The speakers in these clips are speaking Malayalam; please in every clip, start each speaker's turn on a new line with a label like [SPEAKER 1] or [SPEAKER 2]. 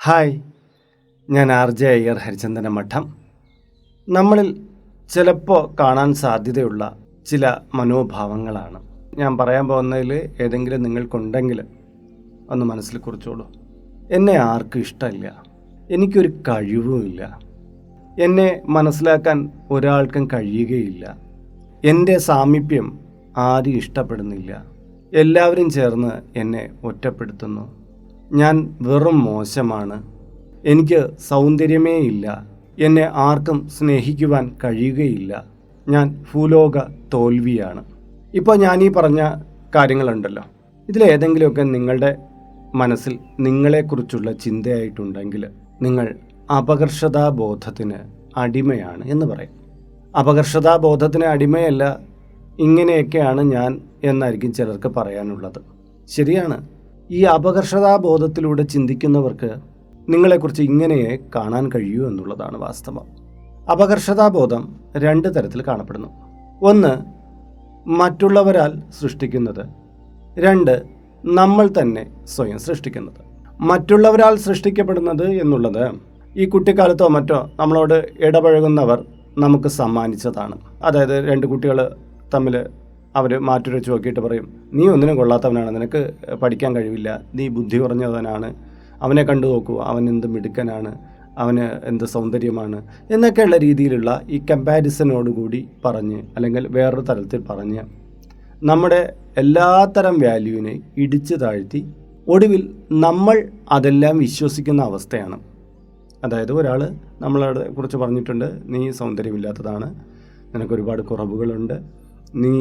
[SPEAKER 1] ഹായ് ഞാൻ ആർ ജെ അയ്യർ ഹരിചന്ദന മഠം. നമ്മളിൽ ചിലപ്പോൾ കാണാൻ സാധ്യതയുള്ള ചില മനോഭാവങ്ങളാണ്. ഞാൻ പറയാൻ പോകുന്നതിൽ ഏതെങ്കിലും നിങ്ങൾക്കുണ്ടെങ്കിൽ ഒന്ന് മനസ്സിൽ കുറിച്ചോളൂ. എന്നെ ആർക്കും ഇഷ്ടമില്ല. എനിക്കൊരു കഴിവുമില്ല എന്നെ മനസ്സിലാക്കാൻ ഒരാൾക്കും കഴിയുകയില്ല. എന്റെ സാമീപ്യം ആരും ഇഷ്ടപ്പെടുന്നില്ല. എല്ലാവരും ചേർന്ന് എന്നെ ഒറ്റപ്പെടുത്തുന്നു. ഞാൻ വെറും മോശമാണ്. എനിക്ക് സൗന്ദര്യമേ ഇല്ല. എന്നെ ആർക്കും സ്നേഹിക്കുവാൻ കഴിയുകയില്ല. ഞാൻ ഭൂലോക തോൽവിയാണ്. ഇപ്പോൾ ഞാൻ ഈ പറഞ്ഞ കാര്യങ്ങളുണ്ടല്ലോ. ഇതിലേതെങ്കിലുമൊക്കെ നിങ്ങളുടെ മനസ്സിൽ നിങ്ങളെക്കുറിച്ചുള്ള ചിന്തയായിട്ടുണ്ടെങ്കിൽ നിങ്ങൾ അപകർഷതാബോധത്തിന് അടിമയാണ് എന്ന് പറയും. അപകർഷതാബോധത്തിന് അടിമയല്ല ഇങ്ങനെയൊക്കെയാണ് ഞാൻ എന്നായിരിക്കും ചിലർക്ക് പറയാനുള്ളത്. ശരിയാണ്. ഈ അപകർഷതാബോധത്തിലൂടെ ചിന്തിക്കുന്നവർക്ക് നിങ്ങളെക്കുറിച്ച് ഇങ്ങനെയേ കാണാൻ കഴിയൂ എന്നുള്ളതാണ് വാസ്തവം. അപകർഷതാബോധം രണ്ട് തരത്തിൽ കാണപ്പെടുന്നു. ഒന്ന് മറ്റുള്ളവരാൽ സൃഷ്ടിക്കുന്നത്. രണ്ട് നമ്മൾ തന്നെ സ്വയം സൃഷ്ടിക്കുന്നത്. മറ്റുള്ളവരാൽ സൃഷ്ടിക്കപ്പെടുന്നത് എന്നുള്ളത് ഈ കുട്ടിക്കാലത്തോ മറ്റോ നമ്മളോട് ഇടപഴകുന്നവർ നമുക്ക് സമ്മാനിച്ചതാണ്. അതായത് രണ്ട് കുട്ടികൾ തമ്മിൽ അവർ മാറ്റി വെച്ച് നോക്കിയിട്ട് പറയും നീ ഒന്നിനും കൊള്ളാത്തവനാണ് നിനക്ക് പഠിക്കാൻ കഴിവില്ല നീ ബുദ്ധി കുറഞ്ഞവനാണ് അവനെ കണ്ടു നോക്കൂ അവൻ എന്ത് മിടുക്കനാണ് അവന് എന്ത് സൗന്ദര്യമാണ് എന്നൊക്കെയുള്ള രീതിയിലുള്ള ഈ കമ്പാരിസനോടുകൂടി പറഞ്ഞ് അല്ലെങ്കിൽ വേറൊരു തരത്തിൽ പറഞ്ഞ് നമ്മുടെ എല്ലാത്തരം വാല്യൂവിനെ ഇടിച്ചു താഴ്ത്തി ഒടുവിൽ നമ്മൾ അതെല്ലാം വിശ്വസിക്കുന്ന അവസ്ഥയാണ്. അതായത് ഒരാൾ നമ്മളെ കുറിച്ച് പറഞ്ഞിട്ടുണ്ട് നീ സൗന്ദര്യമില്ലാത്തതാണ് നിനക്കൊരുപാട് കുറവുകളുണ്ട് നീ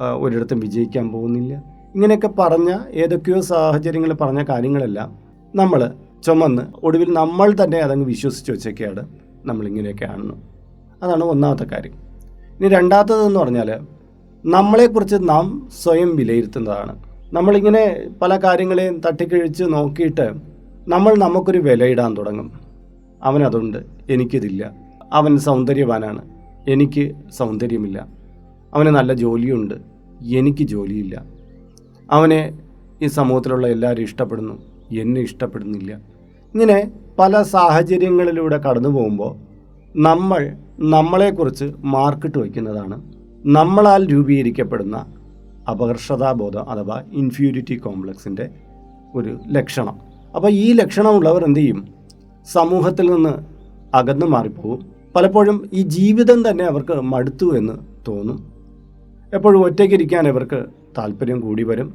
[SPEAKER 1] ഒരിടത്തും വിജയിക്കാൻ പോകുന്നില്ല. ഇങ്ങനെയൊക്കെ പറഞ്ഞ ഏതൊക്കെയോ സാഹചര്യങ്ങൾ പറഞ്ഞ കാര്യങ്ങളെല്ലാം നമ്മൾ ചുമന്ന് ഒടുവിൽ നമ്മൾ തന്നെ അതങ്ങ് വിശ്വസിച്ച് വെച്ചൊക്കെയാണ് നമ്മളിങ്ങനെയൊക്കെ ആണെന്ന് അതാണ് ഒന്നാമത്തെ കാര്യം. ഇനി രണ്ടാമത്തതെന്ന് പറഞ്ഞാൽ നമ്മളെക്കുറിച്ച് നാം സ്വയം വിലയിരുത്തുന്നതാണ്. നമ്മളിങ്ങനെ പല കാര്യങ്ങളെയും തട്ടിക്കഴിച്ച് നോക്കിയിട്ട് നമ്മൾ നമുക്കൊരു വിലയിടാൻ തുടങ്ങും. അവനതുണ്ട് എനിക്കിതില്ല. അവൻ സൗന്ദര്യവാനാണ് എനിക്ക് സൗന്ദര്യമില്ല. അവന് നല്ല ജോലിയുണ്ട്. എനിക്ക് ജോലിയില്ല. അവനെ ഈ സമൂഹത്തിലുള്ള എല്ലാവരും ഇഷ്ടപ്പെടുന്നു. എന്നെ ഇഷ്ടപ്പെടുന്നില്ല. ഇങ്ങനെ പല സാഹചര്യങ്ങളിലൂടെ കടന്നു പോകുമ്പോൾ നമ്മൾ നമ്മളെക്കുറിച്ച് മാർക്കിട്ട് വയ്ക്കുന്നതാണ്. നമ്മളാൽ രൂപീകരിക്കപ്പെടുന്ന അപകർഷതാബോധം അഥവാ ഇൻഫ്യൂരിറ്റി കോംപ്ലക്സിന്റെ ഒരു ലക്ഷണം. അപ്പോൾ ഈ ലക്ഷണമുള്ളവർ എന്ത് ചെയ്യും? സമൂഹത്തിൽ നിന്ന് അകന്നു മാറിപ്പോവും. പലപ്പോഴും ഈ ജീവിതം തന്നെ അവർക്ക് മടുത്തു എന്ന് തോന്നും. എപ്പോഴും ഒറ്റയ്ക്കിരിക്കാൻ ഇവർക്ക് താല്പര്യം കൂടി വരും.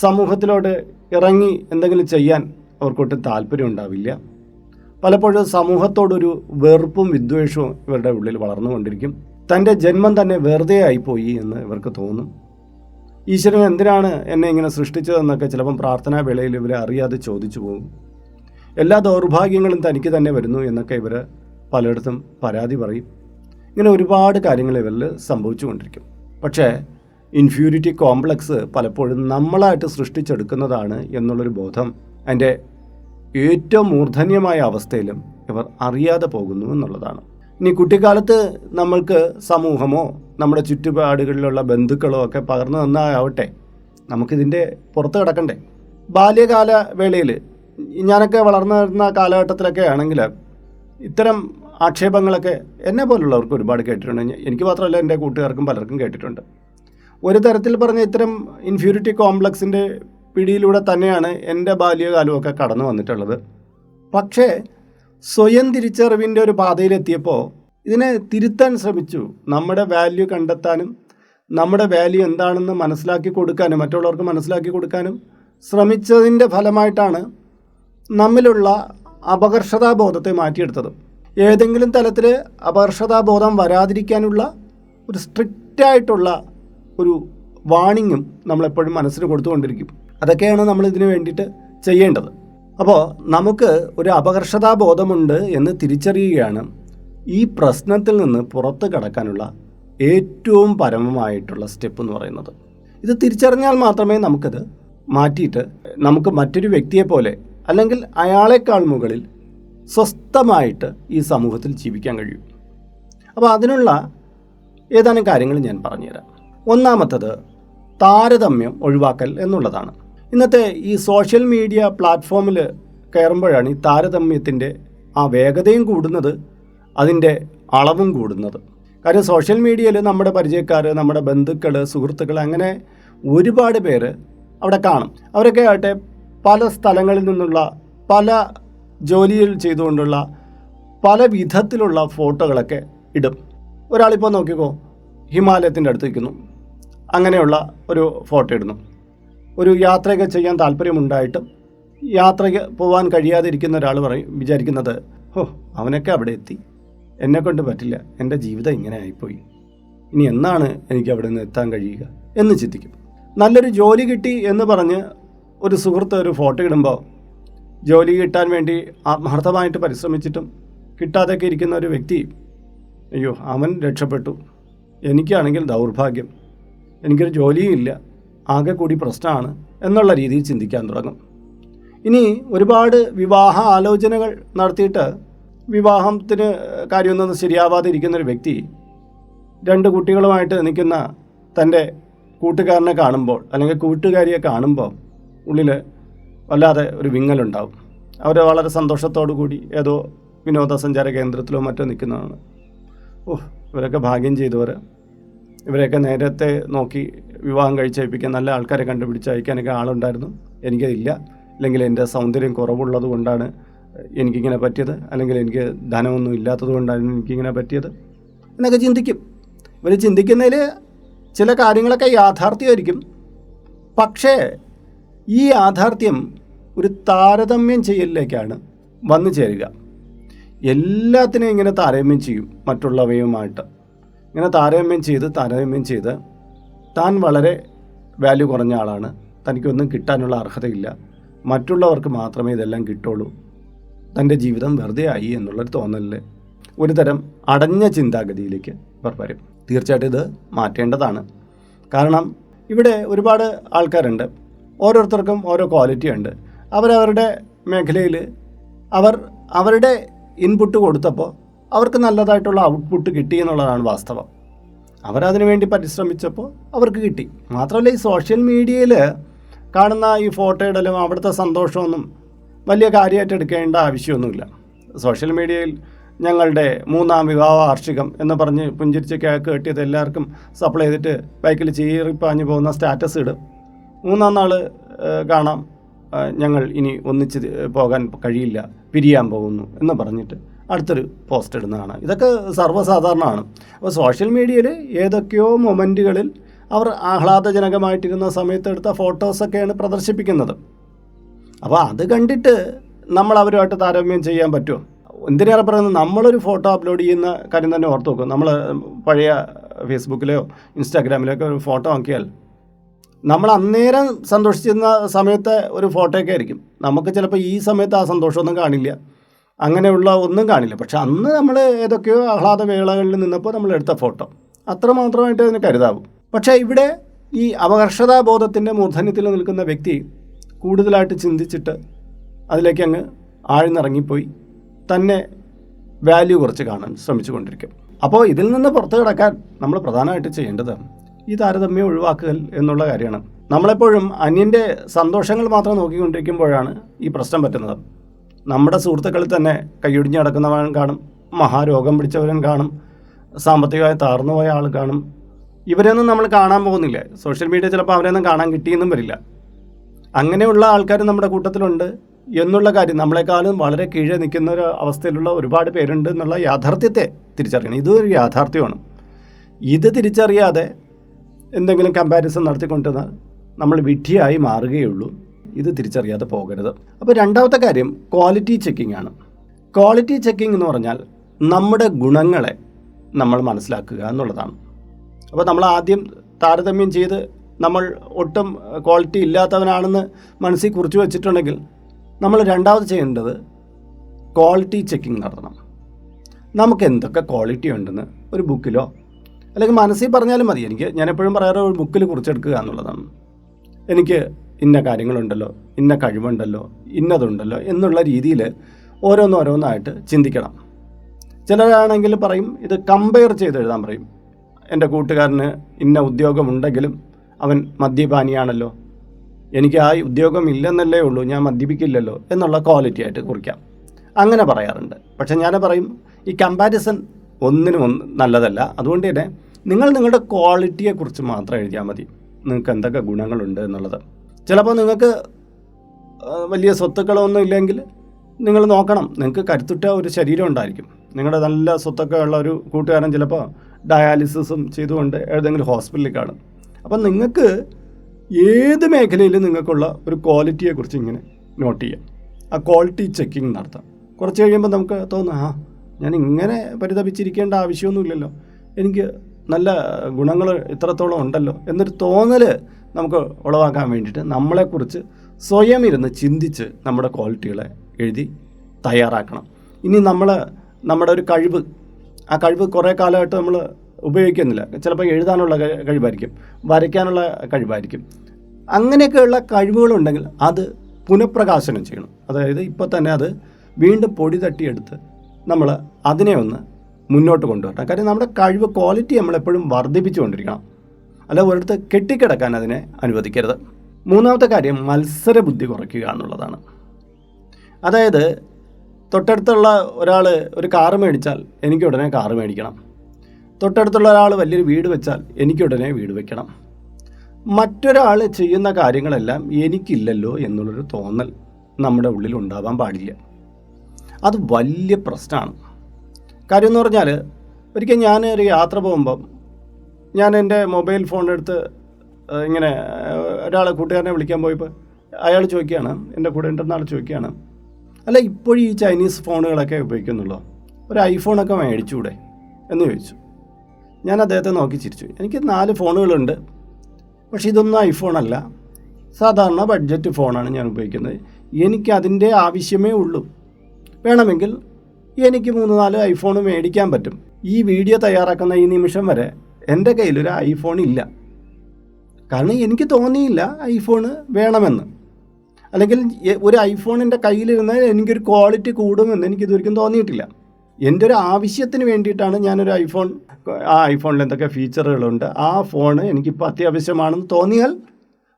[SPEAKER 1] സമൂഹത്തിലോട്ട് ഇറങ്ങി എന്തെങ്കിലും ചെയ്യാൻ അവർക്കൊട്ടും താല്പര്യം ഉണ്ടാവില്ല. പലപ്പോഴും സമൂഹത്തോടൊരു വെറുപ്പും വിദ്വേഷവും ഇവരുടെ ഉള്ളിൽ വളർന്നുകൊണ്ടിരിക്കും. തന്റെ ജന്മം തന്നെ വെറുതെ ആയിപ്പോയി എന്ന് ഇവർക്ക് തോന്നും. ഈശ്വരൻ എന്തിനാണ് എന്നെ ഇങ്ങനെ സൃഷ്ടിച്ചതെന്നൊക്കെ ചിലപ്പം പ്രാർത്ഥനാ വേളയിൽ ഇവരെ അറിയാതെ ചോദിച്ചു പോകും. എല്ലാ ദൗർഭാഗ്യങ്ങളും തനിക്ക് തന്നെ വരുന്നു എന്നൊക്കെ ഇവർ പലയിടത്തും പരാതി പറയും. ഇങ്ങനെ ഒരുപാട് കാര്യങ്ങൾ ഇവരിൽ സംഭവിച്ചുകൊണ്ടിരിക്കും. പക്ഷേ ഇൻഫ്യൂരിറ്റി കോംപ്ലക്സ് പലപ്പോഴും നമ്മളായിട്ട് സൃഷ്ടിച്ചെടുക്കുന്നതാണ് എന്നുള്ളൊരു ബോധം അതിന്റെ ഏറ്റവും മൂർധന്യമായ അവസ്ഥയിലും ഇവർ അറിയാതെ പോകുന്നു എന്നുള്ളതാണ്. ഇനി കുട്ടിക്കാലത്ത് നമ്മൾക്ക് സമൂഹമോ നമ്മുടെ ചുറ്റുപാടുകളിലുള്ള ബന്ധുക്കളോ ഒക്കെ പകർന്നു തന്നാവട്ടെ നമുക്കിതിന്റെ പുറത്ത് കിടക്കണ്ടേ? ബാല്യകാല വേളയിൽ ഞാനൊക്കെ വളർന്നു വരുന്ന കാലഘട്ടത്തിലൊക്കെ ആണെങ്കിൽ ഇത്തരം ആക്ഷേപങ്ങളൊക്കെ എന്നെ പോലുള്ളവർക്ക് ഒരുപാട് കേട്ടിട്ടുണ്ട്. എനിക്ക് മാത്രമല്ല എന്റെ കൂട്ടുകാർക്കും പലർക്കും കേട്ടിട്ടുണ്ട്. ഒരു തരത്തിൽ പറഞ്ഞ ഇത്തരം ഇൻഫ്യൂരിറ്റി കോംപ്ലക്സിന്റെ പിടിയിലൂടെ തന്നെയാണ് എന്റെ ബാല്യകാലമൊക്കെ കടന്നു വന്നിട്ടുള്ളത്. പക്ഷേ സ്വയം തിരിച്ചറിവിന്റെ ഒരു പാതയിലെത്തിയപ്പോൾ ഇതിനെ തിരുത്താൻ ശ്രമിച്ചു. നമ്മുടെ വാല്യൂ കണ്ടെത്താനും നമ്മുടെ വാല്യൂ എന്താണെന്ന് മനസ്സിലാക്കി കൊടുക്കാനും മറ്റുള്ളവർക്ക് മനസ്സിലാക്കി കൊടുക്കാനും ശ്രമിച്ചതിന്റെ ഫലമായിട്ടാണ് നമ്മിലുള്ള അപകർഷതാബോധത്തെ മാറ്റിയെടുത്തത്. ഏതെങ്കിലും തലത്തിൽ അപകർഷതാബോധം വരാതിരിക്കാനുള്ള ഒരു സ്ട്രിക്റ്റായിട്ടുള്ള ഒരു വാണിങ്ങും നമ്മളെപ്പോഴും മനസ്സിന് കൊടുത്തുകൊണ്ടിരിക്കും. അതൊക്കെയാണ് നമ്മൾ ഇതിനു വേണ്ടിയിട്ട് ചെയ്യേണ്ടത്. അപ്പോൾ നമുക്ക് ഒരു അപകർഷതാബോധമുണ്ട് എന്ന് തിരിച്ചറിയുകയാണ് ഈ പ്രശ്നത്തിൽ നിന്ന് പുറത്ത് കടക്കാനുള്ള ഏറ്റവും പരമമായിട്ടുള്ള സ്റ്റെപ്പ് എന്ന് പറയുന്നത്. ഇത് തിരിച്ചറിഞ്ഞാൽ മാത്രമേ നമുക്കത് മാറ്റിയിട്ട് നമുക്ക് മറ്റൊരു വ്യക്തിയെ പോലെ അല്ലെങ്കിൽ അയാളെക്കാൾ മുകളിൽ സ്വസ്ഥമായിട്ട് ഈ സമൂഹത്തിൽ ജീവിക്കാൻ കഴിയും. അപ്പോൾ അതിനുള്ള ഏതാനും കാര്യങ്ങൾ ഞാൻ പറഞ്ഞുതരാം. ഒന്നാമത്തത് താരതമ്യം ഒഴിവാക്കൽ എന്നുള്ളതാണ്. ഇന്നത്തെ ഈ സോഷ്യൽ മീഡിയ പ്ലാറ്റ്ഫോമിൽ കയറുമ്പോഴാണ് ഈ താരതമ്യത്തിന്റെ ആ വേഗതയും കൂടുന്നത് അതിന്റെ അളവും കൂടുന്നത്. കാര്യം സോഷ്യൽ മീഡിയയിൽ നമ്മുടെ പരിചയക്കാർ നമ്മുടെ ബന്ധുക്കൾ സുഹൃത്തുക്കൾ അങ്ങനെ ഒരുപാട് പേര് അവിടെ കാണും. അവരൊക്കെ ആകട്ടെ പല സ്ഥലങ്ങളിൽ നിന്നുള്ള പല ജോലിയിൽ ചെയ്തുകൊണ്ടുള്ള പല വിധത്തിലുള്ള ഫോട്ടോകളൊക്കെ ഇടും. ഒരാളിപ്പോൾ നോക്കിക്കോ ഹിമാലയത്തിന്റെ അടുത്ത് നിൽക്കുന്നു. അങ്ങനെയുള്ള ഒരു ഫോട്ടോ ഇടുന്നു. ഒരു യാത്രയൊക്കെ ചെയ്യാൻ താല്പര്യമുണ്ടായിട്ടും യാത്രയ്ക്ക് പോകാൻ കഴിയാതിരിക്കുന്ന ഒരാൾ പറയും വിചാരിക്കുന്നത് ഓ അവനൊക്കെ അവിടെ എത്തി. എന്നെക്കൊണ്ട് പറ്റില്ല എന്റെ ജീവിതം ഇങ്ങനെ ആയിപ്പോയി. ഇനി എന്നാണ് എനിക്ക് അവിടെ നിന്ന് എത്താൻ കഴിയുക എന്ന് ചിന്തിക്കും. നല്ലൊരു ജോലി കിട്ടി എന്ന് പറഞ്ഞ് ഒരു സുഹൃത്ത് ഒരു ഫോട്ടോ ഇടുമ്പോൾ ജോലി കിട്ടാൻ വേണ്ടി ആത്മാർത്ഥമായിട്ട് പരിശ്രമിച്ചിട്ടും കിട്ടാതെയൊക്കെ ഇരിക്കുന്ന ഒരു വ്യക്തി അയ്യോ അവൻ രക്ഷപ്പെട്ടു. എനിക്കാണെങ്കിൽ ദൗർഭാഗ്യം. എനിക്കൊരു ജോലിയും ഇല്ല. ആകെ കൂടി പ്രശ്നമാണ് എന്നുള്ള രീതിയിൽ ചിന്തിക്കാൻ തുടങ്ങും. ഇനി ഒരുപാട് വിവാഹ ആലോചനകൾ നടത്തിയിട്ട് വിവാഹത്തിന് കാര്യമൊന്നും ശരിയാവാതെ ഇരിക്കുന്ന ഒരു വ്യക്തി രണ്ട് കുട്ടികളുമായിട്ട് നിൽക്കുന്ന തന്റെ കൂട്ടുകാരനെ കാണുമ്പോൾ അല്ലെങ്കിൽ കൂട്ടുകാരിയെ കാണുമ്പോൾ ഉള്ളിൽ വല്ലാതെ ഒരു വിങ്ങലുണ്ടാവും. അവർ വളരെ സന്തോഷത്തോടു കൂടി ഏതോ വിനോദസഞ്ചാര കേന്ദ്രത്തിലോ മറ്റോ നിൽക്കുന്നതാണ്. ഓ ഇവരൊക്കെ ഭാഗ്യം ചെയ്തവർ ഇവരെയൊക്കെ നേരത്തെ നോക്കി വിവാഹം കഴിച്ചയപ്പിക്കാൻ നല്ല ആൾക്കാരെ കണ്ടുപിടിച്ച് അയക്കാനൊക്കെ ആളുണ്ടായിരുന്നു. എനിക്കതില്ല. അല്ലെങ്കിൽ എന്റെ സൗന്ദര്യം കുറവുള്ളത് കൊണ്ടാണ് എനിക്കിങ്ങനെ പറ്റിയത്. അല്ലെങ്കിൽ എനിക്ക് ധനമൊന്നും ഇല്ലാത്തത് കൊണ്ടാണ് എനിക്കിങ്ങനെ പറ്റിയത്. എന്നൊക്കെ ചിന്തിക്കും. ഇവർ ചിന്തിക്കുന്നതിൽ ചില കാര്യങ്ങളൊക്കെ യാഥാർത്ഥ്യമായിരിക്കും. പക്ഷേ ഈ യാഥാർത്ഥ്യം ഒരു താരതമ്യം ചെയ്യലിലേക്കാണ് വന്നു ചേരുക. എല്ലാത്തിനെയും ഇങ്ങനെ താരതമ്യം ചെയ്യും മറ്റുള്ളവയുമായിട്ട്. ഇങ്ങനെ താരതമ്യം ചെയ്ത് താരതമ്യം ചെയ്ത് താൻ വളരെ വാല്യൂ കുറഞ്ഞ ആളാണ്. തനിക്കൊന്നും കിട്ടാനുള്ള അർഹതയില്ല. മറ്റുള്ളവർക്ക് മാത്രമേ ഇതെല്ലാം കിട്ടുള്ളൂ. തന്റെ ജീവിതം വെറുതെ ആയി എന്നുള്ളൊരു തോന്നലിൽ ഒരു തരം അടഞ്ഞ ചിന്താഗതിയിലേക്ക് ഇവർ വരും. തീർച്ചയായിട്ടും ഇത് മാറ്റേണ്ടതാണ്. കാരണം ഇവിടെ ഒരുപാട് ആൾക്കാരുണ്ട്. ഓരോരുത്തർക്കും ഓരോ ക്വാളിറ്റി ഉണ്ട്. അവരവരുടെ മേഖലയിൽ അവർ അവരുടെ ഇൻപുട്ട് കൊടുത്തപ്പോൾ അവർക്ക് നല്ലതായിട്ടുള്ള ഔട്ട്പുട്ട് കിട്ടി എന്നുള്ളതാണ് വാസ്തവം. അവരതിനു വേണ്ടി പരിശ്രമിച്ചപ്പോൾ അവർക്ക് കിട്ടി. മാത്രമല്ല ഈ സോഷ്യൽ മീഡിയയിൽ കാണുന്ന ഈ ഫോട്ടോ ഇടലും അവിടുത്തെ സന്തോഷമൊന്നും വലിയ കാര്യമായിട്ട് എടുക്കേണ്ട ആവശ്യമൊന്നുമില്ല. സോഷ്യൽ മീഡിയയിൽ ഞങ്ങളുടെ മൂന്നാം വിവാഹ വാർഷികം എന്ന് പറഞ്ഞ് പുഞ്ചിരിച്ച് കേക്ക് കെട്ടിയത് എല്ലാവർക്കും സപ്ലൈ ചെയ്തിട്ട് ബൈക്കിൽ ചീറിപ്പാഞ്ഞ് പോകുന്ന സ്റ്റാറ്റസ് ഇടും. മൂന്നാം നാൾ കാണാം. ഞങ്ങൾ ഇനി ഒന്നിച്ച് പോകാൻ കഴിയില്ല പിരിയാൻ പോകുന്നു എന്ന് പറഞ്ഞിട്ട് അടുത്തൊരു പോസ്റ്റ് ഇടുന്നതാണ്. ഇതൊക്കെ സർവസാധാരണമാണ്. അപ്പോൾ സോഷ്യൽ മീഡിയയിൽ ഏതൊക്കെയോ മൊമെന്റുകളിൽ അവർ ആഹ്ലാദജനകമായിട്ടിരുന്ന സമയത്ത് എടുത്ത ഫോട്ടോസൊക്കെയാണ് പ്രദർശിപ്പിക്കുന്നത്. അപ്പോൾ അത് കണ്ടിട്ട് നമ്മൾ അവരുമായിട്ട് താരതമ്യം ചെയ്യാൻ പറ്റുമോ? എന്തിനേറെ പറയുന്നത് നമ്മളൊരു ഫോട്ടോ അപ്ലോഡ് ചെയ്യുന്ന കാര്യം തന്നെ ഓർത്ത് നോക്കും. നമ്മൾ പഴയ ഫേസ്ബുക്കിലെയോ ഇൻസ്റ്റാഗ്രാമിലോ ഒക്കെ ഒരു ഫോട്ടോ നോക്കിയാൽ നമ്മൾ അന്നേരം സന്തോഷിച്ചിരുന്ന സമയത്തെ ഒരു ഫോട്ടോയൊക്കെ ആയിരിക്കും. നമുക്ക് ചിലപ്പോൾ ഈ സമയത്ത് ആ സന്തോഷമൊന്നും കാണില്ല. അങ്ങനെയുള്ള ഒന്നും കാണില്ല. പക്ഷെ അന്ന് നമ്മൾ ഏതൊക്കെയോ ആഹ്ലാദ വേളകളിൽ നിന്നപ്പോൾ നമ്മൾ എടുത്ത ഫോട്ടോ. അത്ര മാത്രമായിട്ട് അതിന് കരുതാവും. പക്ഷേ ഇവിടെ ഈ അപകർഷതാബോധത്തിന്റെ മൂർധന്യത്തിൽ നിൽക്കുന്ന വ്യക്തി കൂടുതലായിട്ട് ചിന്തിച്ചിട്ട് അതിലേക്ക് അങ്ങ് ആഴ്ന്നിറങ്ങിപ്പോയി. തന്നെ വാല്യൂ കുറച്ച് കാണാൻ ശ്രമിച്ചു ശ്രമിച്ചുകൊണ്ടിരിക്കും. അപ്പോൾ ഇതിൽ നിന്ന് പുറത്തു കിടക്കാൻ നമ്മൾ പ്രധാനമായിട്ട് ചെയ്യേണ്ടത് ഈ താരതമ്യം ഒഴിവാക്കുക എന്നുള്ള കാര്യമാണ്. നമ്മളെപ്പോഴും അന്യന്റെ സന്തോഷങ്ങൾ മാത്രം നോക്കിക്കൊണ്ടിരിക്കുമ്പോഴാണ് ഈ പ്രശ്നം പറ്റുന്നത്. നമ്മുടെ സുഹൃത്തുക്കളിൽ തന്നെ കൈയൊടിഞ്ഞ് നടക്കുന്നവൻ കാണും മഹാരോഗം പിടിച്ചവരൻ കാണും സാമ്പത്തികമായി താർന്നു പോയ ആൾ കാണും. ഇവരെയൊന്നും നമ്മൾ കാണാൻ പോകുന്നില്ല. സോഷ്യൽ മീഡിയ ചിലപ്പോൾ അവരെയൊന്നും കാണാൻ കിട്ടിയെന്നും വരില്ല. അങ്ങനെയുള്ള ആൾക്കാർ നമ്മുടെ കൂട്ടത്തിലുണ്ട് എന്നുള്ള കാര്യം നമ്മളെക്കാളും വളരെ കീഴെ നിൽക്കുന്ന ഒരു അവസ്ഥയിലുള്ള ഒരുപാട് പേരുണ്ട് എന്നുള്ള യാഥാർത്ഥ്യത്തെ തിരിച്ചറിയണം. ഇതൊരു യാഥാർത്ഥ്യമാണ്. ഇത് തിരിച്ചറിയാതെ എന്തെങ്കിലും കമ്പാരിസൺ നടത്തിക്കൊണ്ടിരുന്നാൽ നമ്മൾ വിഡ്ഢിയായി മാറുകയുള്ളൂ. ഇത് തിരിച്ചറിയാതെ പോകരുത്. അപ്പോൾ രണ്ടാമത്തെ കാര്യം ക്വാളിറ്റി ചെക്കിംഗ് ആണ്. ക്വാളിറ്റി ചെക്കിംഗ് എന്ന് പറഞ്ഞാൽ നമ്മുടെ ഗുണങ്ങളെ നമ്മൾ മനസ്സിലാക്കുക എന്നുള്ളതാണ്. അപ്പോൾ നമ്മൾ ആദ്യം താരതമ്യം ചെയ്ത് നമ്മൾ ഒട്ടും ക്വാളിറ്റി ഇല്ലാത്തവനാണെന്ന് മനസ്സിൽ കുറിച്ച് വെച്ചിട്ടുണ്ടെങ്കിൽ നമ്മൾ രണ്ടാമത് ചെയ്യേണ്ടത് ക്വാളിറ്റി ചെക്കിംഗ് നടത്തണം. നമുക്ക് എന്തൊക്കെ ക്വാളിറ്റി ഉണ്ടെന്ന് ഒരു ബുക്കിലോ അല്ലെങ്കിൽ മനസ്സിൽ പറഞ്ഞാലും മതി. എനിക്ക് ഞാൻ എപ്പോഴും പറയാറ് ഒരു ബുക്കിൽ കുറിച്ചെടുക്കുക എന്നുള്ളതാണ്. എനിക്ക് ഇന്ന കാര്യങ്ങളുണ്ടല്ലോ ഇന്ന കഴിവുണ്ടല്ലോ ഇന്നതുണ്ടല്ലോ എന്നുള്ള രീതിയിൽ ഓരോന്നോരോന്നായിട്ട് ചിന്തിക്കണം. ചിലരാണെങ്കിൽ പറയും ഇത് കമ്പയർ ചെയ്ത് എഴുതാൻ പറയും. എന്റെ കൂട്ടുകാരന് ഇന്ന ഉദ്യോഗമുണ്ടെങ്കിലും അവൻ മദ്യപാനിയാണല്ലോ. എനിക്ക് ആ ഉദ്യോഗം ഇല്ലെന്നല്ലേ ഉള്ളൂ ഞാൻ മദ്യപിക്കില്ലല്ലോ എന്നുള്ള ക്വാളിറ്റി ആയിട്ട് കുറിക്കാം. അങ്ങനെ പറയാറുണ്ട്. പക്ഷേ ഞാൻ പറയും ഈ കമ്പാരിസൺ ഒന്നിനും ഒന്ന് നല്ലതല്ല. അതുകൊണ്ട് തന്നെ നിങ്ങൾ നിങ്ങളുടെ ക്വാളിറ്റിയെക്കുറിച്ച് മാത്രം എഴുതിയാൽ മതി. നിങ്ങൾക്ക് എന്തൊക്കെ ഗുണങ്ങളുണ്ട് എന്നുള്ളത്. ചിലപ്പോൾ നിങ്ങൾക്ക് വലിയ സ്വത്തുക്കളൊന്നും ഇല്ലെങ്കിൽ നിങ്ങൾ നോക്കണം. നിങ്ങൾക്ക് കരുത്തുറ്റ ഒരു ശരീരം ഉണ്ടായിരിക്കും. നിങ്ങളുടെ നല്ല സ്വത്തൊക്കെ ഉള്ള ഒരു കൂട്ടുകാരൻ ചിലപ്പോൾ ഡയാലിസിസും ചെയ്തുകൊണ്ട് ഏതെങ്കിലും ഹോസ്പിറ്റലിൽ കാണും. അപ്പം നിങ്ങൾക്ക് ഏത് മേഖലയിലും നിങ്ങൾക്കുള്ള ഒരു ക്വാളിറ്റിയെക്കുറിച്ച് ഇങ്ങനെ നോട്ട് ചെയ്യാം. ആ ക്വാളിറ്റി ചെക്കിങ് നടത്താം. കുറച്ച് കഴിയുമ്പോൾ നമുക്ക് തോന്നും ആ ഞാൻ ഇങ്ങനെ പരിതപിച്ചിരിക്കേണ്ട ആവശ്യമൊന്നുമില്ലല്ലോ. എനിക്ക് നല്ല ഗുണങ്ങൾ ഇത്രത്തോളം ഉണ്ടല്ലോ എന്നൊരു തോന്നൽ നമുക്ക് ഉളവാക്കാൻ വേണ്ടിയിട്ട് നമ്മളെക്കുറിച്ച് സ്വയം ഇരുന്ന് ചിന്തിച്ച് നമ്മുടെ ക്വാളിറ്റികളെ എഴുതി തയ്യാറാക്കണം. ഇനി നമ്മൾ നമ്മുടെ ഒരു കഴിവ് ആ കഴിവ് കുറേ കാലമായിട്ട് നമ്മൾ ഉപയോഗിക്കുന്നില്ല. ചിലപ്പോൾ എഴുതാനുള്ള കഴി- കഴിവായിരിക്കും വരയ്ക്കാനുള്ള കഴിവായിരിക്കും. അങ്ങനെയൊക്കെയുള്ള കഴിവുകളുണ്ടെങ്കിൽ അത് പുനഃപ്രകാശനം ചെയ്യണം. അതായത് ഇപ്പോൾ തന്നെ അത് വീണ്ടും പൊടി തട്ടിയെടുത്ത് നമ്മൾ അതിനെ ഒന്ന് മുന്നോട്ട് കൊണ്ടുവരണം കാര്യം നമ്മുടെ കഴിവ് ക്വാളിറ്റി നമ്മളെപ്പോഴും വർദ്ധിപ്പിച്ചുകൊണ്ടിരിക്കണം. അല്ല ഒരിടത്ത് കെട്ടിക്കിടക്കാൻ അതിനെ അനുവദിക്കരുത്. മൂന്നാമത്തെ കാര്യം മത്സര ബുദ്ധി കുറയ്ക്കുക എന്നുള്ളതാണ്. അതായത് തൊട്ടടുത്തുള്ള ഒരാൾ ഒരു കാറ് മേടിച്ചാൽ എനിക്ക് ഉടനെ കാറ് മേടിക്കണം. തൊട്ടടുത്തുള്ള ഒരാൾ വലിയൊരു വീട് വെച്ചാൽ എനിക്ക് ഉടനെ വീട് വെക്കണം. മറ്റൊരാൾ ചെയ്യുന്ന കാര്യങ്ങളെല്ലാം എനിക്കില്ലല്ലോ എന്നുള്ളൊരു തോന്നൽ നമ്മുടെ ഉള്ളിൽ ഉണ്ടാവാൻ പാടില്ല. അത് വലിയ പ്രശ്നമാണ്. കാര്യം എന്ന് പറഞ്ഞാൽ ഒരിക്കൽ ഞാൻ ഒരു യാത്ര പോകുമ്പം ഞാൻ എന്റെ മൊബൈൽ ഫോൺ എടുത്ത് ഇങ്ങനെ ഒരാളെ കൂട്ടുകാരനെ വിളിക്കാൻ പോയപ്പോൾ അയാൾ ചോദിക്കുകയാണ് എന്റെ കൂടെ ഉണ്ടെന്ന ആൾ ചോദിക്കുകയാണ് അല്ല ഇപ്പോഴും ഈ ചൈനീസ് ഫോണുകളൊക്കെ ഉപയോഗിക്കുന്നുള്ളൂ ഒരു ഐഫോണൊക്കെ മേടിച്ചൂടെ? എന്ന് ചോദിച്ചു. ഞാൻ അദ്ദേഹത്തെ നോക്കി ചിരിച്ചു. എനിക്ക് നാല് ഫോണുകളുണ്ട് പക്ഷെ ഇതൊന്നും ഐഫോണല്ല. സാധാരണ ബഡ്ജറ്റ് ഫോണാണ് ഞാൻ ഉപയോഗിക്കുന്നത്. എനിക്ക് അതിന്റെ ആവശ്യമേ ഉള്ളൂ. വേണമെങ്കിൽ എനിക്ക് മൂന്ന് നാല് ഐഫോൺ മേടിക്കാൻ പറ്റും. ഈ വീഡിയോ തയ്യാറാക്കുന്ന ഈ നിമിഷം വരെ എന്റെ കയ്യിലൊരു ഐഫോൺ ഇല്ല. കാരണം എനിക്ക് തോന്നിയില്ല ഐഫോൺ വേണമെന്ന്. അല്ലെങ്കിൽ ഒരു ഐഫോണിന്റെ കയ്യിലിരുന്നാൽ എനിക്കൊരു ക്വാളിറ്റി കൂടുമെന്ന് എനിക്ക് ഇതുവരെയും തോന്നിയിട്ടില്ല. എന്റെ ഒരു ആവശ്യത്തിന് വേണ്ടിയിട്ടാണ് ഞാനൊരു ഐഫോൺ ആ ഐഫോണിൽ എന്തൊക്കെ ഫീച്ചറുകളുണ്ട് ആ ഫോൺ എനിക്കിപ്പോൾ അത്യാവശ്യമാണെന്ന് തോന്നിയാൽ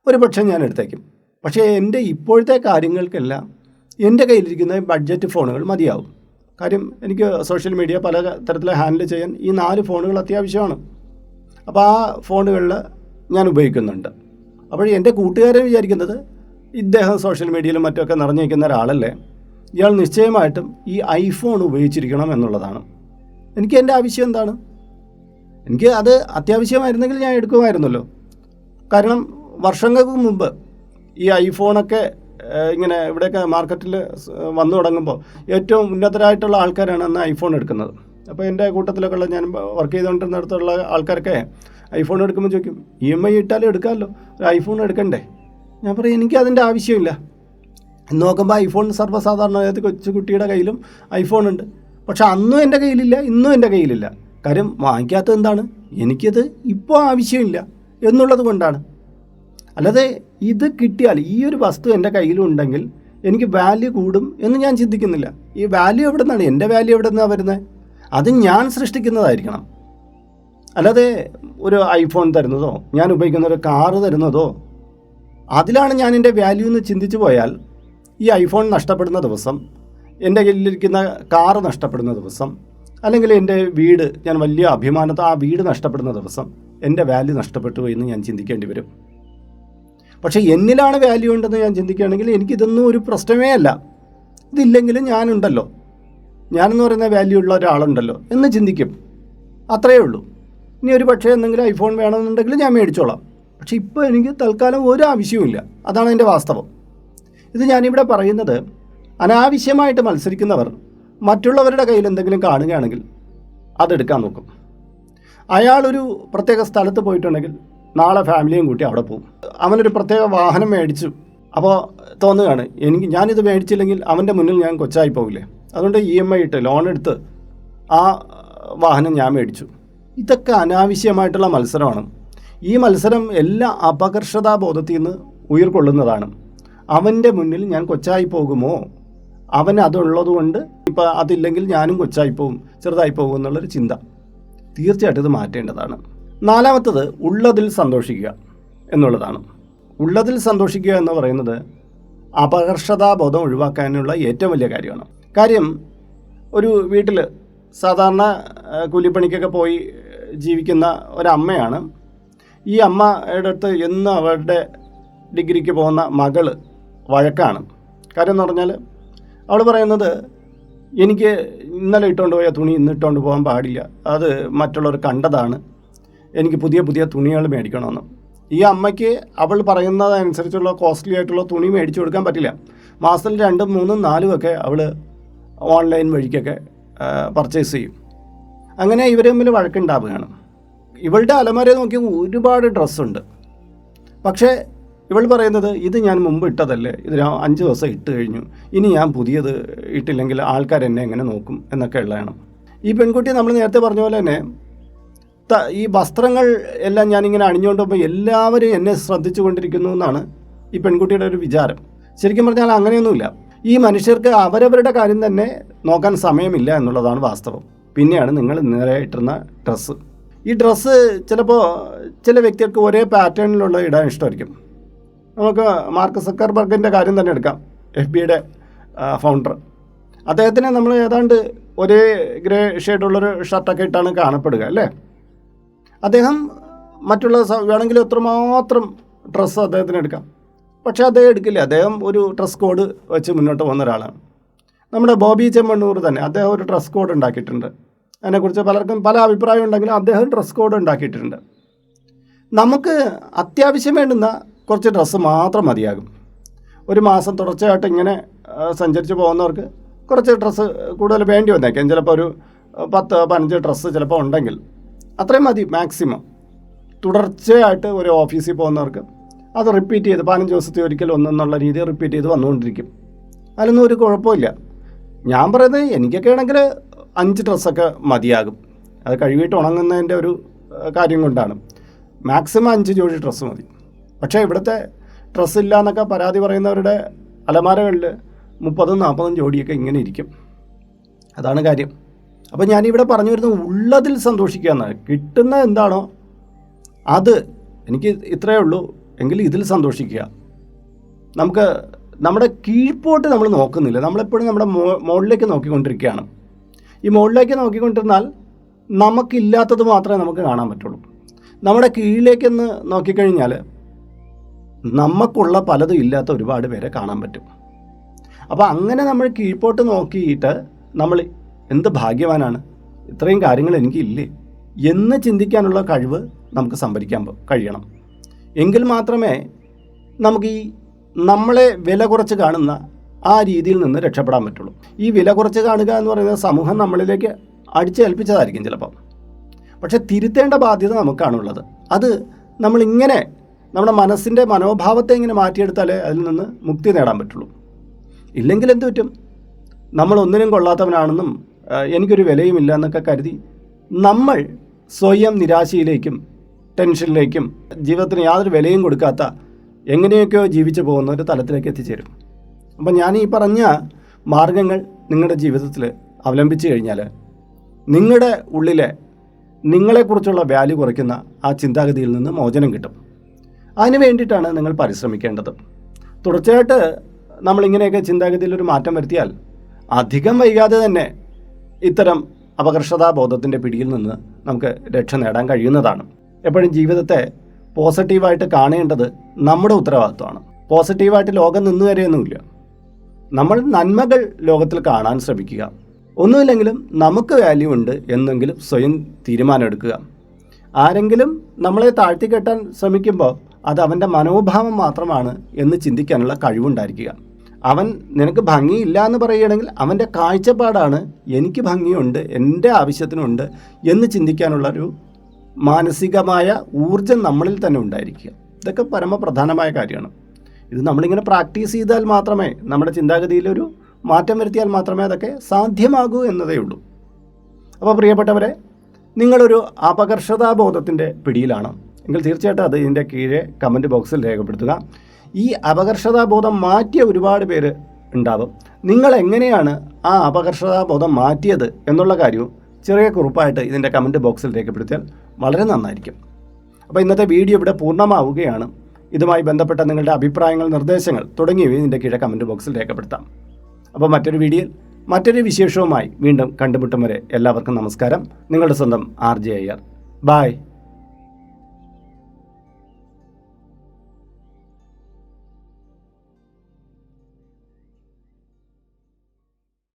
[SPEAKER 1] ഒരു പക്ഷേ ഞാൻ എടുത്തേക്കും. പക്ഷേ എന്റെ ഇപ്പോഴത്തെ കാര്യങ്ങൾക്കെല്ലാം എന്റെ കയ്യിലിരിക്കുന്ന ബഡ്ജറ്റ് ഫോണുകൾ മതിയാവും. കാര്യം എനിക്ക് സോഷ്യൽ മീഡിയ പല തരത്തിൽ ഹാൻഡിൽ ചെയ്യാൻ ഈ നാല് ഫോണുകൾ അത്യാവശ്യമാണ്. അപ്പോൾ ആ ഫോണുകളിൽ ഞാൻ ഉപയോഗിക്കുന്നുണ്ട്. അപ്പോൾ എന്റെ കൂട്ടുകാരെ വിചാരിക്കുന്നത് ഇദ്ദേഹം സോഷ്യൽ മീഡിയയിലും മറ്റുമൊക്കെ നിറഞ്ഞിരിക്കുന്ന ഒരാളല്ലേ? ഇയാൾ നിശ്ചയമായിട്ടും ഈ ഐഫോൺ ഉപയോഗിച്ചിരിക്കണം എന്നുള്ളതാണ്. എനിക്ക് എന്റെ ആവശ്യം എന്താണ്? എനിക്ക് അത് അത്യാവശ്യമായിരുന്നെങ്കിൽ ഞാൻ എടുക്കുമായിരുന്നല്ലോ. കാരണം വർഷങ്ങൾക്ക് മുമ്പ് ഈ ഐഫോണൊക്കെ ഇങ്ങനെ ഇവിടെയൊക്കെ മാർക്കറ്റിൽ വന്നു തുടങ്ങുമ്പോൾ ഏറ്റവും ഉന്നതരായിട്ടുള്ള ആൾക്കാരാണ് അന്ന് ഐഫോൺ എടുക്കുന്നത്. അപ്പോൾ എന്റെ കൂട്ടത്തിലൊക്കെ ഉള്ള ഞാൻ വർക്ക് ചെയ്തുകൊണ്ടിരുന്നിടത്തുള്ള ആൾക്കാരൊക്കെ ഐഫോൺ എടുക്കുമ്പോൾ ചോദിക്കും ഇ എം ഐ ഇട്ടാലും എടുക്കാമല്ലോ? ഒരു ഐഫോൺ എടുക്കണ്ടേ? ഞാൻ പറയും എനിക്ക് അതിന്റെ ആവശ്യമില്ല. നോക്കുമ്പോൾ ഐഫോൺ സർവസാധാരണ ഏത് കൊച്ചു കുട്ടിയുടെ കയ്യിലും ഐഫോൺ ഉണ്ട്. പക്ഷെ അന്നും എന്റെ കയ്യിലില്ല ഇന്നും എന്റെ കയ്യിലില്ല. കാര്യം വാങ്ങിക്കാത്തത് എന്താണ്? എനിക്കത് ഇപ്പോൾ ആവശ്യമില്ല എന്നുള്ളത് കൊണ്ടാണ്. അല്ലാതെ ഇത് കിട്ടിയാൽ ഈ ഒരു വസ്തു എന്റെ കയ്യിലുണ്ടെങ്കിൽ എനിക്ക് വാല്യൂ കൂടും എന്ന് ഞാൻ ചിന്തിക്കുന്നില്ല. ഈ വാല്യൂ എവിടെ നിന്നാണ് എന്റെ വാല്യൂ എവിടെ നിന്നാണ് വരുന്നത്? അത് ഞാൻ സൃഷ്ടിക്കുന്നതായിരിക്കണം. അല്ലാതെ ഒരു ഐഫോൺ തരുന്നതോ ഞാൻ ഉപയോഗിക്കുന്ന ഒരു കാറ് തരുന്നതോ അതിലാണ് ഞാൻ എന്റെ വാല്യൂ എന്ന് ചിന്തിച്ചു പോയാൽ ഈ ഐഫോൺ നഷ്ടപ്പെടുന്ന ദിവസം എന്റെ കയ്യിലിരിക്കുന്ന കാറ് നഷ്ടപ്പെടുന്ന ദിവസം അല്ലെങ്കിൽ എന്റെ വീട് ഞാൻ വലിയ അഭിമാനത്തെ ആ വീട് നഷ്ടപ്പെടുന്ന ദിവസം എന്റെ വാല്യൂ നഷ്ടപ്പെട്ടു എന്ന് ഞാൻ ചിന്തിക്കേണ്ടി വരും. പക്ഷേ എന്നിലാണ് വാല്യൂ ഉണ്ടെന്ന് ഞാൻ ചിന്തിക്കുകയാണെങ്കിൽ എനിക്കിതൊന്നും ഒരു പ്രശ്നമേ അല്ല. ഇതില്ലെങ്കിലും ഞാനുണ്ടല്ലോ. ഞാനെന്ന് പറയുന്ന വാല്യൂ ഉള്ള ഒരാളുണ്ടല്ലോ എന്ന് ചിന്തിക്കും. അത്രയേ ഉള്ളൂ. ഇനി ഒരു പക്ഷേ എന്തെങ്കിലും ഐഫോൺ വേണമെന്നുണ്ടെങ്കിൽ ഞാൻ മേടിച്ചോളാം. പക്ഷേ ഇപ്പോൾ എനിക്ക് തൽക്കാലം ഒരു ആവശ്യവുമില്ല അതാണ് എന്റെ വാസ്തവം. ഇത് ഞാനിവിടെ പറയുന്നത് അനാവശ്യമായിട്ട് മത്സരിക്കുന്നവർ മറ്റുള്ളവരുടെ കയ്യിൽ എന്തെങ്കിലും കാണുകയാണെങ്കിൽ അതെടുക്കാൻ നോക്കും. അയാളൊരു പ്രത്യേക സ്ഥലത്ത് പോയിട്ടുണ്ടെങ്കിൽ നാളെ ഫാമിലിയും കൂട്ടി അവിടെ പോകും അവനൊരു പ്രത്യേക വാഹനം മേടിച്ചു. അപ്പോൾ തോന്നുകയാണ് എനിക്ക് ഞാനിത് മേടിച്ചില്ലെങ്കിൽ അവന്റെ മുന്നിൽ ഞാൻ കൊച്ചായി പോകില്ലേ അതുകൊണ്ട് ഇ എം ഐ ഇട്ട് ലോൺ എടുത്ത് ആ വാഹനം ഞാൻ മേടിച്ചു. ഇതൊക്കെ അനാവശ്യമായിട്ടുള്ള മത്സരമാണ്. ഈ മത്സരം എല്ലാ അപകർഷതാബോധത്തിൽ നിന്ന് ഉയർക്കൊള്ളുന്നതാണ്. അവന്റെ മുന്നിൽ ഞാൻ കൊച്ചായി പോകുമോ? അവൻ അതുള്ളത് കൊണ്ട് ഇപ്പം അതില്ലെങ്കിൽ ഞാനും കൊച്ചായി പോകും ചെറുതായി പോകും എന്നുള്ളൊരു ചിന്ത. തീർച്ചയായിട്ടും ഇത് മാറ്റേണ്ടതാണ്. നാലാമത്തത് ഉള്ളതിൽ സന്തോഷിക്കുക എന്നുള്ളതാണ്. ഉള്ളതിൽ സന്തോഷിക്കുക എന്ന് പറയുന്നത് അപകർഷതാബോധം ഒഴിവാക്കാനുള്ള ഏറ്റവും വലിയ കാര്യമാണ്. കാര്യം ഒരു വീട്ടിൽ സാധാരണ കൂലിപ്പണിക്കൊക്കെ പോയി ജീവിക്കുന്ന ഒരമ്മയാണ്. ഈ അമ്മയുടെ അടുത്ത് എന്ന് അവരുടെ ഡിഗ്രിക്ക് പോകുന്ന മകൾ വഴക്കാണ്. കാര്യം എന്ന് പറഞ്ഞാൽ അവൾ പറയുന്നത് എനിക്ക് ഇന്നലെ ഇട്ടുകൊണ്ട് പോയ തുണി ഇന്ന് ഇട്ടുകൊണ്ട് പോകാൻ പാടില്ല. അത് മറ്റുള്ളവർ കണ്ടതാണ്. എനിക്ക് പുതിയ പുതിയ തുണികൾ മേടിക്കണമെന്ന്. ഈ അമ്മയ്ക്ക് അവൾ പറയുന്നതനുസരിച്ചുള്ള കോസ്റ്റ്ലി ആയിട്ടുള്ള തുണി മേടിച്ചു കൊടുക്കാൻ പറ്റില്ല. മാസത്തിൽ രണ്ടും മൂന്നും നാലും ഒക്കെ അവൾ ഓൺലൈൻ വഴിക്കൊക്കെ പർച്ചേസ് ചെയ്യും. അങ്ങനെ ഇവർ തമ്മിൽ വഴക്കുണ്ടാവുകയാണ്. ഇവളുടെ അലമാര നോക്കി ഒരുപാട് ഡ്രസ്സുണ്ട് പക്ഷേ ഇവൾ പറയുന്നത് ഇത് ഞാൻ മുമ്പ് ഇട്ടതല്ലേ? ഇത് അഞ്ച് ദിവസം ഇട്ട് കഴിഞ്ഞു. ഇനി ഞാൻ പുതിയത് ഇട്ടില്ലെങ്കിൽ ആൾക്കാർ എന്നെ എങ്ങനെ നോക്കും? എന്നൊക്കെ ഉള്ളതാണ് ഈ പെൺകുട്ടി നമ്മൾ നേരത്തെ പറഞ്ഞ പോലെ തന്നെ ഈ വസ്ത്രങ്ങൾ എല്ലാം ഞാനിങ്ങനെ അണിഞ്ഞുകൊണ്ട് പോകുമ്പോൾ എല്ലാവരും എന്നെ ശ്രദ്ധിച്ചു കൊണ്ടിരിക്കുന്നു എന്നാണ് ഈ പെൺകുട്ടിയുടെ ഒരു വിചാരം. ശരിക്കും പറഞ്ഞാൽ അങ്ങനെയൊന്നുമില്ല. ഈ മനുഷ്യർക്ക് അവരവരുടെ കാര്യം തന്നെ നോക്കാൻ സമയമില്ല എന്നുള്ളതാണ് വാസ്തവം. പിന്നെയാണ് നിങ്ങൾ നേരെ ഇട്ടിരുന്ന ഡ്രസ്സ്. ഈ ഡ്രസ്സ് ചിലപ്പോൾ ചില വ്യക്തികൾക്ക് ഒരേ പാറ്റേണിലുള്ള ഇടാൻ ഇഷ്ടമായിരിക്കും. നമുക്ക് മാർക്ക് സക്കർബർഗിന്റെ കാര്യം തന്നെ എടുക്കാം എഫ് ബിയുടെ ഫൗണ്ടർ അദ്ദേഹത്തിനെ നമ്മൾ ഏതാണ്ട് ഒരേ ഗ്രേ ഷെയ്ഡുള്ളൊരു ഷർട്ടൊക്കെ ഇട്ടാണ് കാണപ്പെടുക അല്ലേ? അദ്ദേഹം മറ്റുള്ള വേണമെങ്കിൽ എത്രമാത്രം ഡ്രസ്സ് അദ്ദേഹത്തിന് എടുക്കാം. പക്ഷേ അദ്ദേഹം എടുക്കില്ല. അദ്ദേഹം ഒരു ഡ്രസ് കോഡ് വെച്ച് മുന്നോട്ട് പോകുന്ന ഒരാളാണ്. നമ്മുടെ ബോബി ചെമ്മണ്ണൂർ തന്നെ അദ്ദേഹം ഒരു ഡ്രസ് കോഡ് ഉണ്ടാക്കിയിട്ടുണ്ട്. അതിനെക്കുറിച്ച് പലർക്കും പല അഭിപ്രായം ഉണ്ടെങ്കിലും അദ്ദേഹം ഡ്രസ് കോഡ് ഉണ്ടാക്കിയിട്ടുണ്ട്. നമുക്ക് അത്യാവശ്യം വേണ്ടുന്ന കുറച്ച് ഡ്രസ്സ് മാത്രം മതിയാകും. ഒരു മാസം തുടർച്ചയായിട്ട് ഇങ്ങനെ സഞ്ചരിച്ച് പോകുന്നവർക്ക് കുറച്ച് ഡ്രസ്സ് കൂടുതൽ വേണ്ടി വന്നേക്കാം. ചിലപ്പോൾ ഒരു പത്ത് പതിനഞ്ച് ഡ്രസ്സ് ചിലപ്പോൾ ഉണ്ടെങ്കിൽ. അത്രയും മതി മാക്സിമം. തുടർച്ചയായിട്ട് ഒരു ഓഫീസിൽ പോകുന്നവർക്ക് അത് റിപ്പീറ്റ് ചെയ്ത് പതിനഞ്ച് ദിവസത്തെ ഒരിക്കൽ ഒന്നെന്നുള്ള രീതിയിൽ റിപ്പീറ്റ് ചെയ്ത് വന്നുകൊണ്ടിരിക്കും. അതിലൊന്നും ഒരു കുഴപ്പമില്ല. ഞാൻ പറയുന്നത് എനിക്കൊക്കെ ആണെങ്കിൽ അഞ്ച് ഡ്രസ്സൊക്കെ മതിയാകും. അത് കഴുകിയിട്ട് ഉണങ്ങുന്നതിന്റെ ഒരു കാര്യം കൊണ്ടാണ്. മാക്സിമം അഞ്ച് ജോഡി ഡ്രസ്സ് മതി. പക്ഷേ ഇവിടുത്തെ ഡ്രസ്സ് ഇല്ല എന്നൊക്കെ പരാതി പറയുന്നവരുടെ അലമാരകളിൽ മുപ്പതും നാൽപ്പതും ജോഡിയൊക്കെ ഇങ്ങനെ ഇരിക്കും. അതാണ് കാര്യം. അപ്പോൾ ഞാനിവിടെ പറഞ്ഞു വരുന്നത് ഉള്ളതിൽ സന്തോഷിക്കുക എന്നാണ് കിട്ടുന്ന എന്താണോ അത് എനിക്ക് ഇത്രയേ ഉള്ളൂ എങ്കിൽ ഇതിൽ സന്തോഷിക്കുക. നമുക്ക് നമ്മുടെ കീഴ്പോട്ട് നമ്മൾ നോക്കുന്നില്ല. നമ്മളെപ്പോഴും നമ്മുടെ മുകളിലേക്ക് നോക്കിക്കൊണ്ടിരിക്കുകയാണ്. ഈ മുകളിലേക്ക് നോക്കിക്കൊണ്ടിരുന്നാൽ നമുക്കില്ലാത്തത് മാത്രമേ നമുക്ക് കാണാൻ പറ്റുള്ളൂ. നമ്മുടെ കീഴിലേക്കൊന്ന് നോക്കിക്കഴിഞ്ഞാൽ നമുക്കുള്ള പലതും ഇല്ലാത്ത ഒരുപാട് പേരെ കാണാൻ പറ്റും. അപ്പോൾ അങ്ങനെ നമ്മൾ കീഴ്പോട്ട് നോക്കിയിട്ട് നമ്മൾ എന്ത് ഭാഗ്യവാനാണ്? ഇത്രയും കാര്യങ്ങൾ എനിക്കില്ലേ? എന്ന് ചിന്തിക്കാനുള്ള കഴിവ് നമുക്ക് സംഭരിക്കാൻ കഴിയണം. എങ്കിൽ മാത്രമേ നമുക്ക് ഈ നമ്മളെ വില കുറച്ച് കാണുന്ന ആ രീതിയിൽ നിന്ന് രക്ഷപ്പെടാൻ പറ്റുള്ളൂ. ഈ വില കുറച്ച് കാണുക എന്ന് പറയുന്നത് സമൂഹം നമ്മളിലേക്ക് അടിച്ചേൽപ്പിച്ചതായിരിക്കും ചിലപ്പം. പക്ഷെ തിരുത്തേണ്ട ബാധ്യത നമുക്കാണുള്ളത് അത് നമ്മളിങ്ങനെ നമ്മുടെ മനസ്സിന്റെ മനോഭാവത്തെ ഇങ്ങനെ മാറ്റിയെടുത്താലേ അതിൽ നിന്ന് മുക്തി നേടാൻ പറ്റുള്ളൂ. ഇല്ലെങ്കിൽ എന്ത് പറ്റും? നമ്മൾ ഒന്നിനും കൊള്ളാത്തവനാണെന്നും എനിക്കൊരു വിലയുമില്ല എന്നൊക്കെ കരുതി നമ്മൾ സ്വയം നിരാശയിലേക്കും ടെൻഷനിലേക്കും ജീവിതത്തിന് യാതൊരു വിലയും കൊടുക്കാത്ത എങ്ങനെയൊക്കെയോ ജീവിച്ചു പോകുന്ന ഒരു തലത്തിലേക്ക് എത്തിച്ചേരും. അപ്പം ഞാൻ ഈ പറഞ്ഞ മാർഗങ്ങൾ നിങ്ങളുടെ ജീവിതത്തിൽ അവലംബിച്ചു കഴിഞ്ഞാൽ നിങ്ങളുടെ ഉള്ളിലെ നിങ്ങളെക്കുറിച്ചുള്ള വാല്യൂ കുറയ്ക്കുന്ന ആ ചിന്താഗതിയിൽ നിന്ന് മോചനം കിട്ടും. അതിന് വേണ്ടിയിട്ടാണ് നിങ്ങൾ പരിശ്രമിക്കേണ്ടത്. തുടർച്ചയായിട്ട് നമ്മളിങ്ങനെയൊക്കെ ചിന്താഗതിയിൽ ഒരു മാറ്റം വരുത്തിയാൽ അധികം വൈകാതെ തന്നെ ഇത്തരം അപകർഷതാബോധത്തിന്റെ പിടിയിൽ നിന്ന് നമുക്ക് രക്ഷ നേടാൻ കഴിയുന്നതാണ്. എപ്പോഴും ജീവിതത്തെ പോസിറ്റീവായിട്ട് കാണേണ്ടത് നമ്മുടെ ഉത്തരവാദിത്വമാണ്. പോസിറ്റീവായിട്ട് ലോകം നിന്നു വരെയൊന്നുമില്ല നമ്മൾ നന്മകൾ ലോകത്തിൽ കാണാൻ ശ്രമിക്കുക. ഒന്നുമില്ലെങ്കിലും നമുക്ക് വാല്യൂ ഉണ്ട് എന്നെങ്കിലും സ്വയം തീരുമാനമെടുക്കുക. ആരെങ്കിലും നമ്മളെ താഴ്ത്തിക്കെട്ടാൻ ശ്രമിക്കുമ്പോൾ അത് അവന്റെ മനോഭാവം മാത്രമാണ് എന്ന് ചിന്തിക്കാനുള്ള കഴിവുണ്ടായിരിക്കുക. അവൻ നിനക്ക് ഭംഗിയില്ല എന്ന് പറയുകയാണെങ്കിൽ അവന്റെ കാഴ്ചപ്പാടാണ് എനിക്ക് ഭംഗിയുണ്ട് എന്റെ ആവശ്യത്തിനുണ്ട് എന്ന് ചിന്തിക്കാനുള്ള ഒരു മാനസികമായ ഊർജം നമ്മളിൽ തന്നെ ഉണ്ടായിരിക്കുക. ഇതൊക്കെ പരമപ്രധാനമായ കാര്യമാണ്. ഇത് നമ്മളിങ്ങനെ പ്രാക്ടീസ് ചെയ്താൽ മാത്രമേ നമ്മുടെ ചിന്താഗതിയിലൊരു മാറ്റം വരുത്തിയാൽ മാത്രമേ അതൊക്കെ സാധ്യമാകൂ എന്നതേ ഉള്ളൂ. അപ്പോൾ പ്രിയപ്പെട്ടവരെ നിങ്ങളൊരു അപകർഷതാബോധത്തിന്റെ പിടിയിലാണ്. എങ്കിൽ തീർച്ചയായിട്ടും അത് ഇതിന്റെ കീഴെ കമന്റ് ബോക്സിൽ രേഖപ്പെടുത്തുക. ഈ അപകർഷതാബോധം മാറ്റിയ ഒരുപാട് പേര് ഉണ്ടാവും നിങ്ങൾ എങ്ങനെയാണ് ആ അപകർഷതാബോധം മാറ്റിയത് എന്നുള്ള കാര്യവും ചെറിയ കുറിപ്പായിട്ട് ഇതിന്റെ കമന്റ് ബോക്സിൽ രേഖപ്പെടുത്തിയാൽ വളരെ നന്നായിരിക്കും. അപ്പോൾ ഇന്നത്തെ വീഡിയോ ഇവിടെ പൂർണമാവുകയാണ്. ഇതുമായി ബന്ധപ്പെട്ട നിങ്ങളുടെ അഭിപ്രായങ്ങൾ നിർദ്ദേശങ്ങൾ തുടങ്ങിയവയും ഇതിന്റെ കീഴെ കമന്റ് ബോക്സിൽ രേഖപ്പെടുത്താം. അപ്പോൾ മറ്റൊരു വീഡിയോയിൽ മറ്റൊരു വിശേഷവുമായി വീണ്ടും കണ്ടുമുട്ടും വരെ എല്ലാവർക്കും നമസ്കാരം. നിങ്ങളുടെ സ്വന്തം ആർ ജെ അയ്യർ. ബായ്